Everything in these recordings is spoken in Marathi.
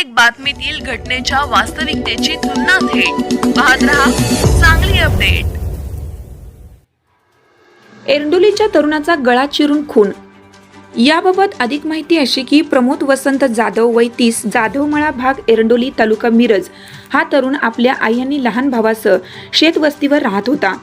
प्रत्येक बातमीतील घटनेच्या वास्तविकतेची तुलना थेट. पाहत रहा चांगली अपडेट. एरंडोलीच्या तरुणाचा गळा चिरून खून. याबाबत अधिक माहिती अशी की प्रमोद वसंत जाधव वय तीस जाधवमळा भाग एरंडोली तालुका मिरज. हा तरुण आपल्या आई आणि लहान भावासह शेतवस्तीवर राहत होता.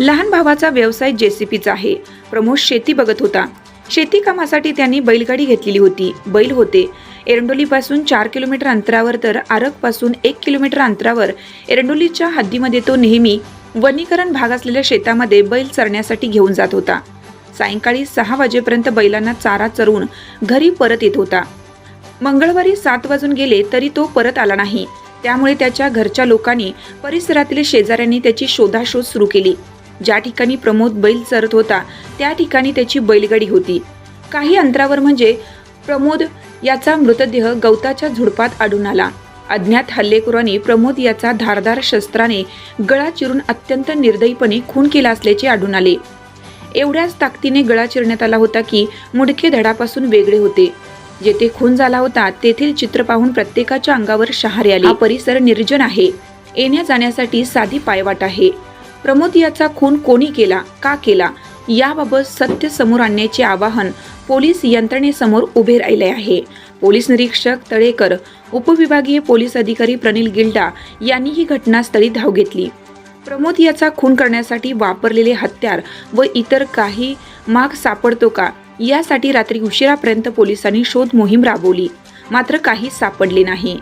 लहान भावाचा व्यवसाय जेसीपीचा आहे. प्रमोद शेती बघत होता. शेती कामासाठी त्यांनी बैलगाडी घेतलेली होती. बैल होते. एरंडोलीपासून चार किलोमीटर अंतरावर तर आरगपासून एक किलोमीटर अंतरावर एरंडोलीच्या हद्दीमध्ये तो नेहमी वनीकरण भाग असलेल्या शेतामध्ये बैल चरण्यासाठी घेऊन जात होता. सायंकाळी सहा वाजेपर्यंत बैलांना चारा चरवून घरी परत येत होता. मंगळवारी सात वाजून गेले तरी तो परत आला नाही. त्यामुळे त्याच्या घरच्या लोकांनी परिसरातील शेजाऱ्यांनी त्याची शोधाशोध सुरू केली. ज्या ठिकाणी प्रमोद बैल चरत होता त्या ठिकाणी त्याची बैलगाडी होती. काही अंतरावर म्हणजे प्रमोद याचा मृतदेह गवताच्या झुडपात आढळून आला. अज्ञात हल्लेखोरांनी प्रमोद याचा धारदार शस्त्राने गळा चिरून अत्यंत निर्दयीपणे खून केला असल्याचे आढळून आले. एवढ्याच ताकदीने गळा चिरण्यात आला होता की मुडके धडापासून वेगळे होते. जेथे खून झाला होता तेथील चित्र पाहून प्रत्येकाच्या अंगावर शहारे आले. हा परिसर निर्जन आहे. येण्या जाण्यासाठी साधी पायवाट आहे. प्रमोद याचा खून कोणी केला का केला याबाबत सत्य समोर आणण्याचे आवाहन पोलीस यंत्रणेसमोर उभे राहिले आहे. पोलीस निरीक्षक तळेकर उपविभागीय पोलीस अधिकारी प्रनिल गिल्डा यांनी ही घटनास्थळी धाव घेतली. प्रमोद याचा खून करण्यासाठी वापरलेले हत्यार व इतर काही माग सापडतो का यासाठी रात्री उशिरापर्यंत पोलिसांनी शोध मोहीम राबवली. मात्र काही सापडले नाही.